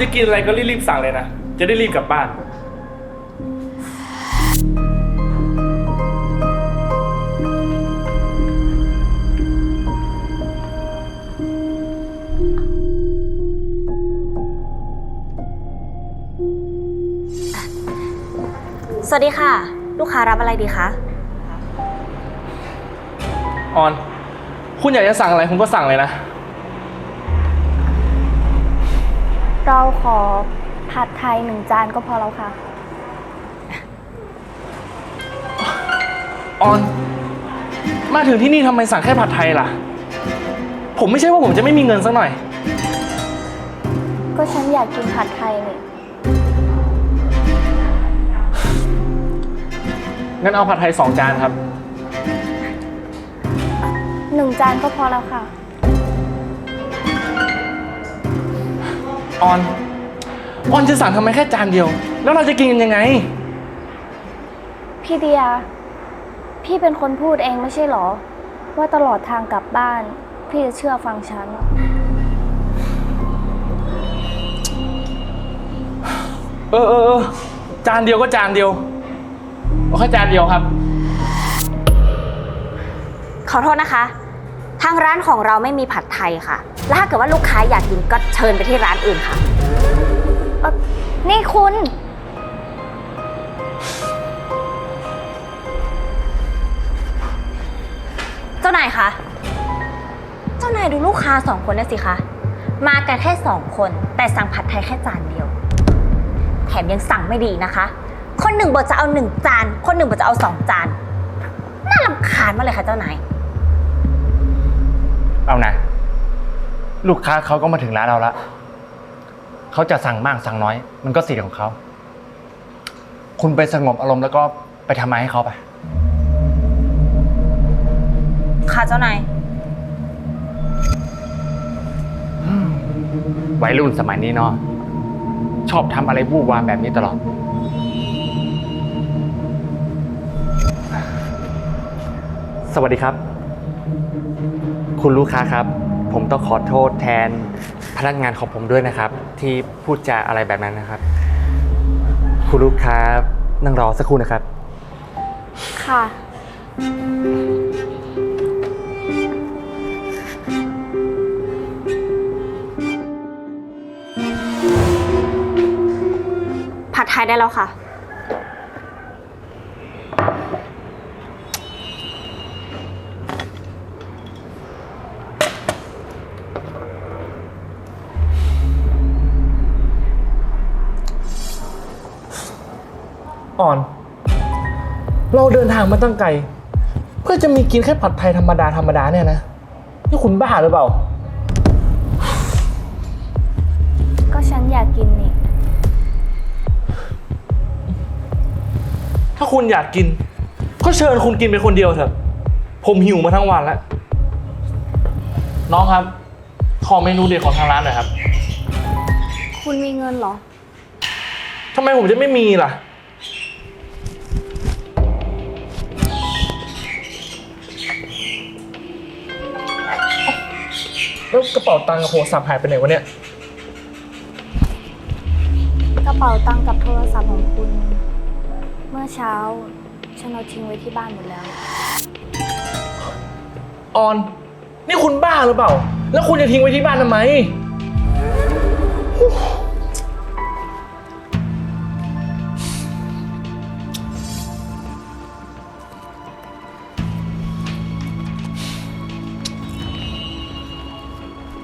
นี่คุณคุณจะกินอะไรก็รีบๆสั่งเลยนะ จะได้รีบกลับบ้าน สวัสดีค่ะ ลูกค้ารับอะไรดีคะ ออน คุณอยากจะสั่งอะไรคุณก็สั่งเลยนะ เราขอผัดไทยหนึ่งจานก็พอแล้วค่ะ ออน มาถึงที่นี่ทำไมสั่งแค่ผัดไทยล่ะ ผมไม่ใช่ว่าผมจะไม่มีเงินสักหน่อย ก็ฉันอยากกินผัดไทยนี่งั้นเอาผัดไทยสองจานครับ หนึ่งจานก็พอแล้วค่ะ ออน ออนจะสั่งทำไมแค่จานเดียว แล้วเราจะกินกันยังไง พี่เดีย พี่เป็นคนพูดเองไม่ใช่เหรอ ว่าตลอดทางกลับบ้าน พี่จะเชื่อฟังฉัน เออเออเออจานเดียวก็จานเดียวเอาแค่จานเดียวครับ ขอโทษนะคะทางร้านของเราไม่มีผัดไทยค่ะ แล้วถ้าเกิดว่าลูกค้าอยากกินก็เชิญไปที่ร้านอื่นค่ะเอ่อนี่คุณ เจ้านายคะ เจ้านายดูลูกค้าสองคนนะสิคะ มากันแค่สองคน แต่สั่งผัดไทยแค่จานเดียว แถมยังสั่งไม่ดีนะคะ คนหนึ่งบอกจะเอาหนึ่งจาน คนหนึ่งบอกจะเอาสองจาน น่ารำคาญมากเลยค่ะเจ้านาย เอานะ ลูกค้าเขาก็มาถึงร้านเราละเขาจะสั่งมากสั่งน้อย มันก็สิทธิ์ของเขา คุณไปสงบอารมณ์แล้วก็ไปทำมาให้เขาไป ค่ะเจ้านาย วัยรุ่นสมัยนี้เนาะชอบทำอะไรบู้วามแบบนี้ตลอด สวัสดีครับ คุณลูกค้าครับ ผมต้องขอโทษแทนพนักงานของผมด้วยนะครับ ที่พูดจาอะไรแบบนั้นนะครับ คุณลูกค้านั่งรอสักครู่นะครับ ค่ะ ผัดไทยได้แล้วค่ะ อ่อน เราเดินทางมาตั้งไกล เพื่อจะมีกินแค่ผัดไทยธรรมดาธรรมดาเนี่ยนะ นี่คุณบ้าหรือเปล่า ก็ฉันอยากกินนี่ ถ้าคุณอยากกิน ก็เชิญคุณกินไปคนเดียวเถอะ ผมหิวมาทั้งวันแล้ว น้องครับ ขอเมนูเด็ดของทางร้านหน่อยครับ คุณมีเงินเหรอ ทำไมผมจะไม่มีล่ะ แล้วกระเป๋าตังค์กับโทรศัพท์หายไปไหนวะเนี่ย กระเป๋าตังค์กับโทรศัพท์ของคุณ เมื่อเช้าฉันเอาทิ้งไว้ที่บ้านหมดแล้ว ออน นี่คุณบ้าหรือเปล่า แล้วคุณจะทิ้งไว้ที่บ้านทำไม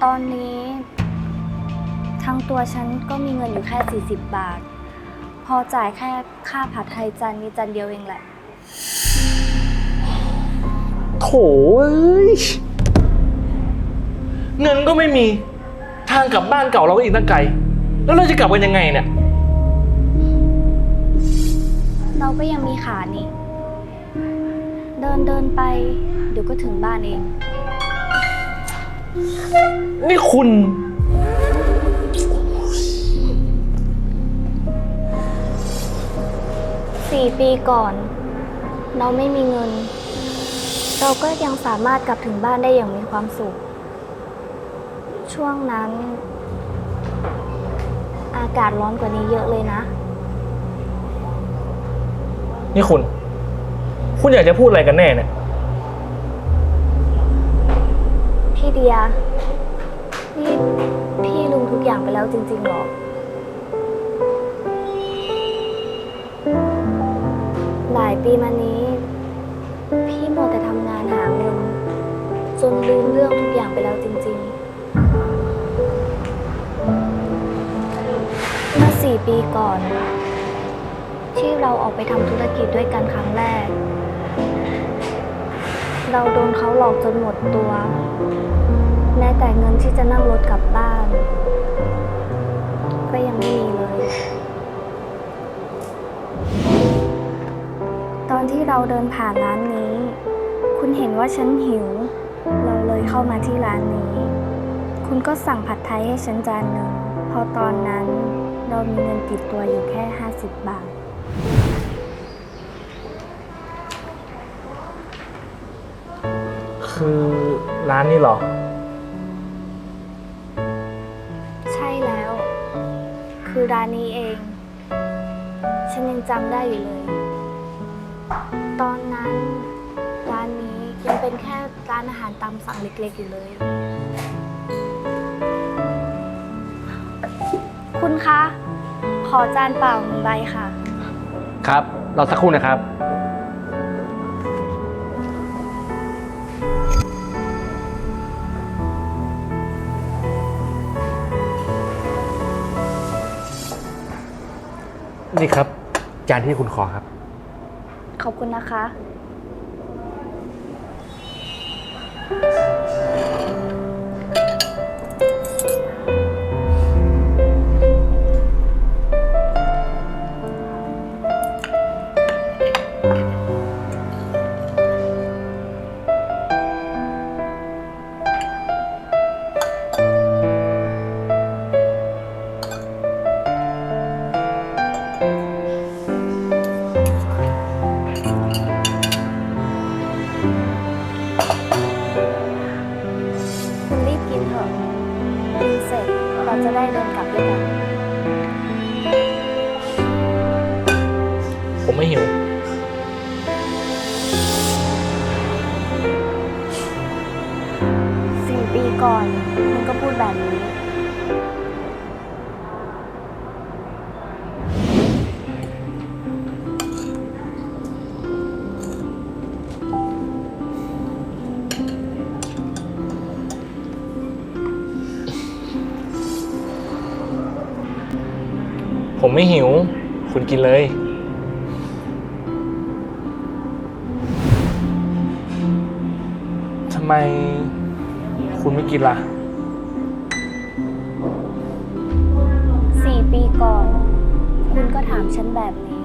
ตอนนี้ทั้งตัวฉันก็มีเงินอยู่แค่ 40 บาท พอจ่ายแค่ค่าผัดไทยจานนี้จานเดียวเองแหละ โถเอ้ยเงินก็ไม่มีทางกลับบ้านเก่าเราก็อีกตั้งไกล แล้วเราจะกลับกันยังไงเนี่ย เราก็ยังมีขานี่ เดินเดินไป เดี๋ยวก็ถึงบ้านเอง นี่คุณ สี่ปีก่อน เราไม่มีเงิน เราก็ยังสามารถกลับถึงบ้านได้อย่างมีความสุข ช่วงนั้น อากาศร้อนกว่านี้เยอะเลยนะ นี่คุณ คุณอยากจะพูดอะไรกันแน่เนี่ย เดีย นี่พี่ลืมทุกอย่างไปแล้วจริงๆหรอ หลายปีมานี้ พี่มัวแต่ทำงานหาเงิน จนลืมเรื่องทุกอย่างไปแล้วจริงๆ เมื่อสี่ปีก่อน ที่เราออกไปทำธุรกิจด้วยกันครั้งแรก เราโดนเขาหลอกจนหมดตัว แม้แต่เงินที่จะนั่งรถกลับบ้าน ก็ยังไม่มีเลย ตอนที่เราเดินผ่านร้านนี้ คุณเห็นว่าฉันหิว เราเลยเข้ามาที่ร้านนี้ คุณก็สั่งผัดไทยให้ฉันจานหนึ่งพราะตอนนั้นเรามีเงินติดตัวอยู่แค่ 50 บาท คือร้านนี้เหรอ ใช่แล้ว คือร้านนี้เอง ฉันยังจำได้อยู่เลย ตอนนั้นร้านนี้ยังเป็นแค่ร้านอาหารตามสั่งเล็กๆอยู่เลย คุณคะ ขอจานเปล่าหนึ่งใบค่ะ ครับเราสักครู่นะครับ นี่ครับ จานที่คุณขอครับ ขอบคุณนะคะ จะได้เดินกลับด้วยกัน ผมไม่หิว สี่ปีก่อนคุณก็พูดแบบนี้ ผมไม่หิว คุณกินเลย ทำไมคุณไม่กินล่ะ สี่ปีก่อน คุณก็ถามฉันแบบนี้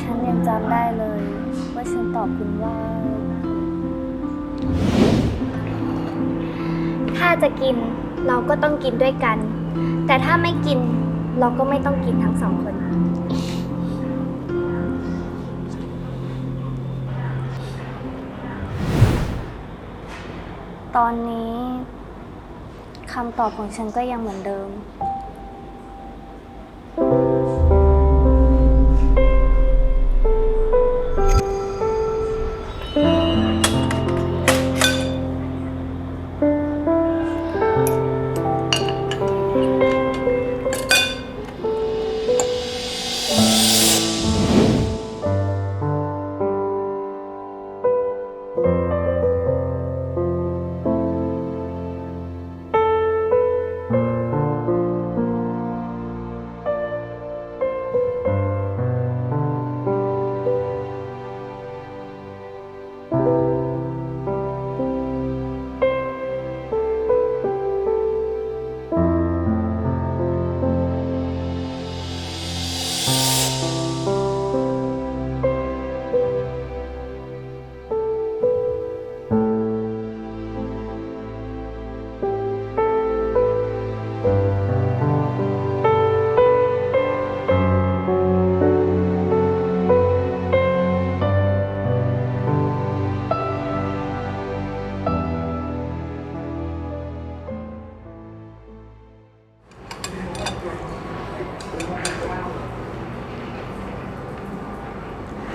ฉันยังจำได้เลย ว่าฉันตอบคุณว่า ถ้าจะกินเราก็ต้องกินด้วยกัน แต่ถ้าไม่กิน เราก็ไม่ต้องกินทั้งสองคน ตอนนี้คำตอบของฉันก็ยังเหมือนเดิม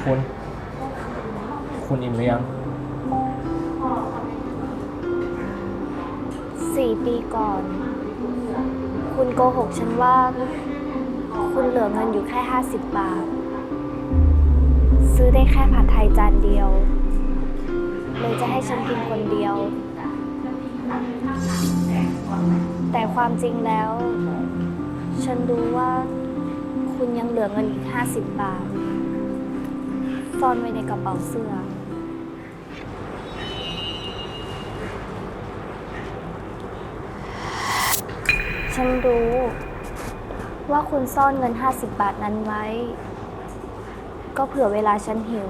คุณ คุณอิ่มหรือยัง สี่ปีก่อน คุณโกหกฉันว่า คุณเหลือเงินอยู่แค่ 50 บาท ซื้อได้แค่ผัดไทยจานเดียว เลยจะให้ฉันกินคนเดียว แต่ความจริงแล้ว ฉันรู้ว่า คุณยังเหลือเงินอีก 50 บาท ซ่อนไว้ในกระเป๋าเสื้อ ฉันรู้ ว่าคุณซ่อนเงิน 50 บาทนั้นไว้ ก็เผื่อเวลาฉันหิว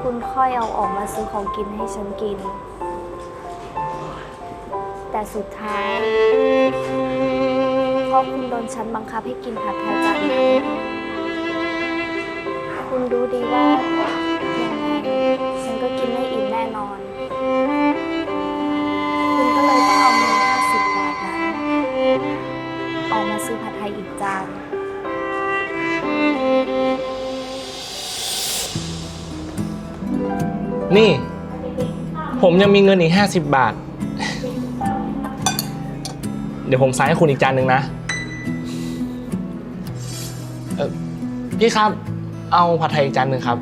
คุณค่อยเอาออกมาซื้อของกินให้ฉันกิน แต่สุดท้าย เพราะคุณโดนฉันบังคับให้กินผัดไทยจานเดียว คุณรู้ดีว่ายังไงฉันก็กินไม่อิ่มแน่นอน คุณก็เลยต้องเอาเงิน50บาทนั้นออกมาซื้อผัดไทยอีกจาน นี่ ผมยังมีเงินอีก 50 บาท เดี๋ยวผมสั่งให้คุณอีกจานหนึ่งนะ เออพี่ครับ เอาผัดไทยอีกจานหนึ่งครับ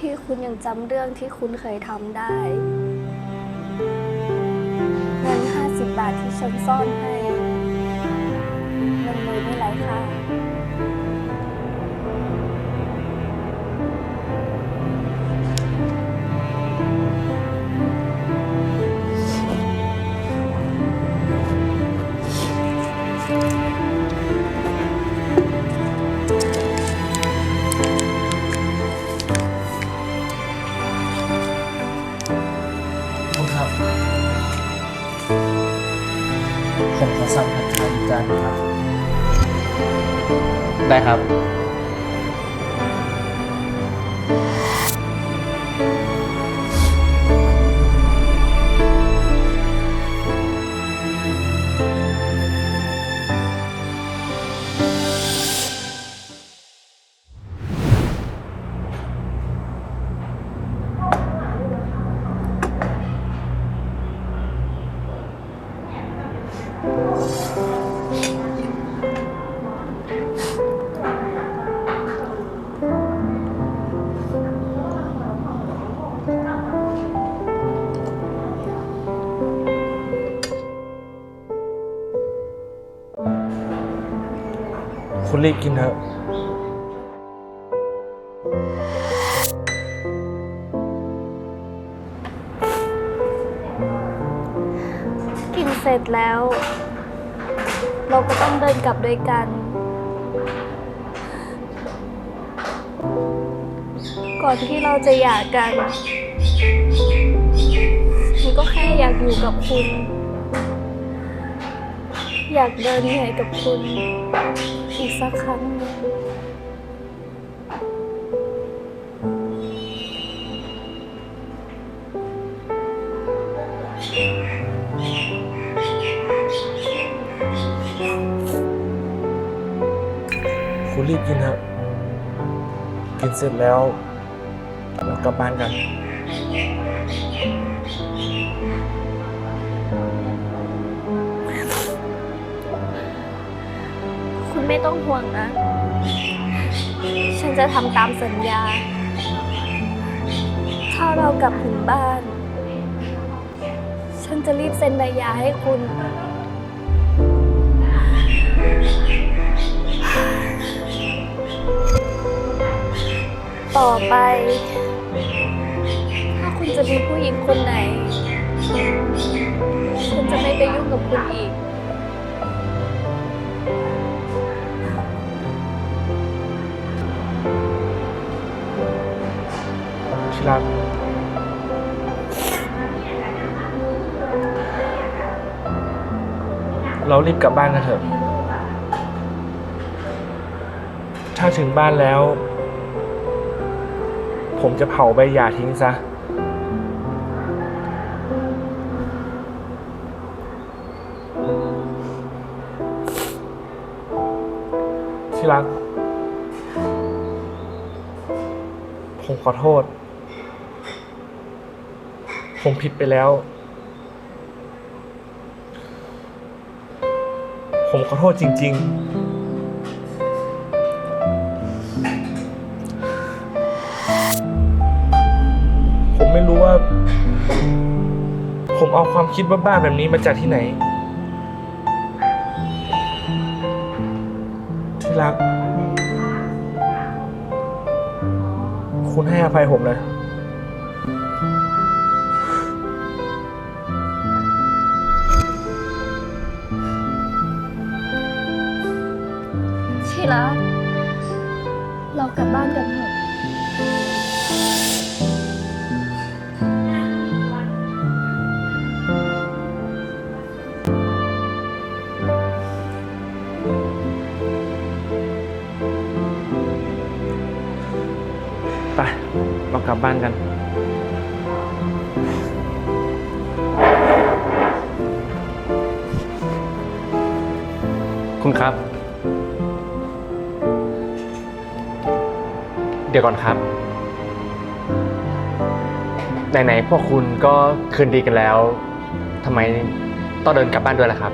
ที่คุณยังจำเรื่องที่คุณเคยทำได้เงิน50 บาทที่ฉันซ่อนให้มันเลยไม่ไร้ค่า จานหนึ่งครับ ได้ครับ คุณรีบกินเถอะ กินเสร็จแล้ว เราก็ต้องเดินกลับด้วยกัน ก่อนที่เราจะหย่ากันฉันก็แค่อยากอยู่กับคุณ อยากเดินเหนื่อยกับคุณ สักครั้งหนึ่งคุณรีบกินเถอะกินเสร็จแล้วเรากลับบ้านกัน ต้องห่วงนะ ฉันจะทำตามสัญญา ถ้าเรากลับถึงบ้าน ฉันจะรีบเซ็นใบหย่าให้คุณ ต่อไป ถ้าคุณจะมีผู้หญิงคนไหน ฉันจะไม่ไปยุ่งกับคุณอีก รักเรารีบกลับบ้านกันเถอะ ถ้าถึงบ้านแล้ว ผมจะเผาใบหย่าทิ้งซะ ที่รัก ผมขอโทษ ผมผิดไปแล้ว ผมขอโทษจริง ๆ ผมไม่รู้ว่า ผมเอาความคิดบ้าๆแบบนี้มาจากที่ไหน ที่รัก คุณให้อภัยผมนะ คุณครับ เดี๋ยวก่อนครับ ไหนๆพวกคุณก็คืนดีกันแล้วทำไมต้องเดินกลับบ้านด้วยล่ะครับ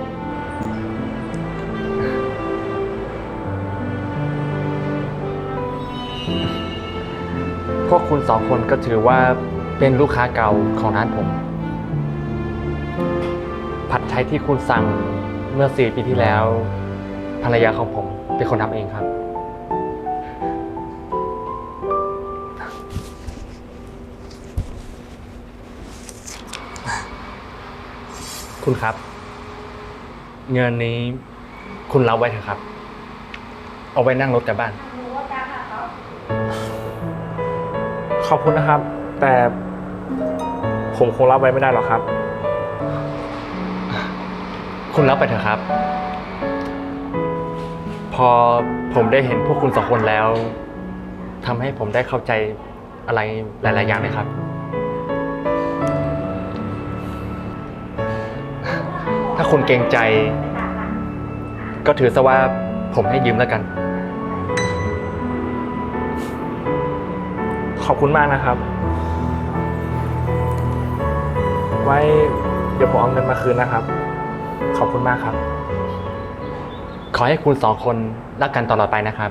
พวกคุณสองคนก็ถือว่าเป็นลูกค้าเก่าของร้านผม ผัดไทยที่คุณสั่งเมื่อสี่ปีที่แล้ว ภรรยาของผมเป็นคนทำเองครับ คุณครับ เงินนี้คุณรับไว้เถอะครับ เอาไว้นั่งรถกลับบ้าน ขอบคุณนะครับ แต่ผมคงรับไว้ไม่ได้หรอกครับ คุณรับไปเถอะครับ พอผมได้เห็นพวกคุณสองคนแล้วทำให้ผมได้เข้าใจอะไรหลาย ๆ อย่างเลยครับ ถ้าคุณเกรงใจ ก็ถือซะว่าผมให้ยืมแล้วกัน ขอบคุณมากนะครับ ไว้เดี๋ยวผมเอาเงินมาคืนนะครับ ขอบคุณมากครับ ขอให้คุณสองคนรักกันตลอดไปนะครับ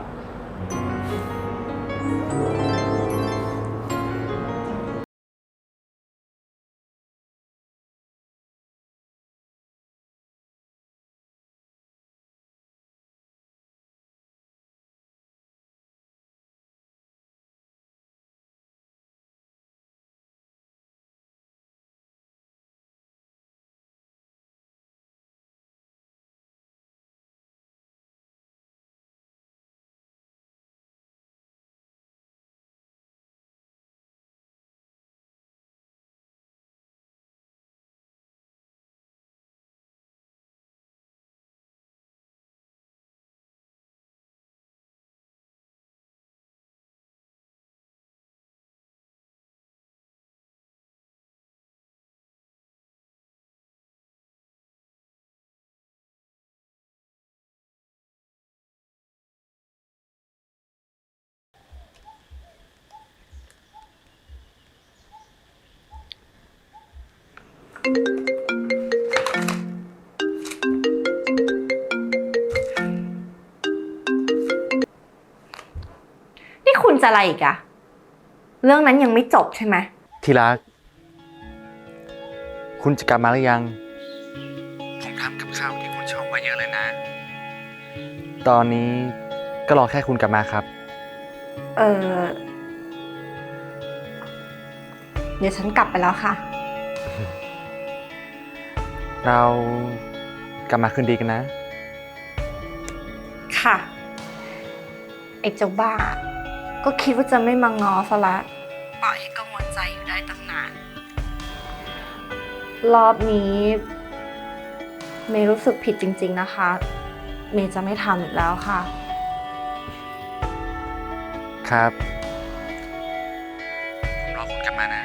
นี่คุณจะอะไรอีกอะเรื่องนั้นยังไม่จบใช่ไหม ที่รัก คุณจะกลับมาหรือยัง ผมทำกับข้าวที่คุณชอบไว้เยอะเลยนะ ตอนนี้ก็รอแค่คุณกลับมาครับ เออ เดี๋ยวฉันกลับไปแล้วค่ะ เรากลับมาคืนดีกันนะ ค่ะ ไอ้เจ้าบ้า ก็คิดว่าจะไม่มางอซะละปล่อยให้กังวลใจอยู่ได้ตั้งนาน รอบนี้ เมย์รู้สึกผิดจริง ๆนะคะ เมย์จะไม่ทำอีกแล้วค่ะ ครับ ผมรอคุณกลับมานะค่ะ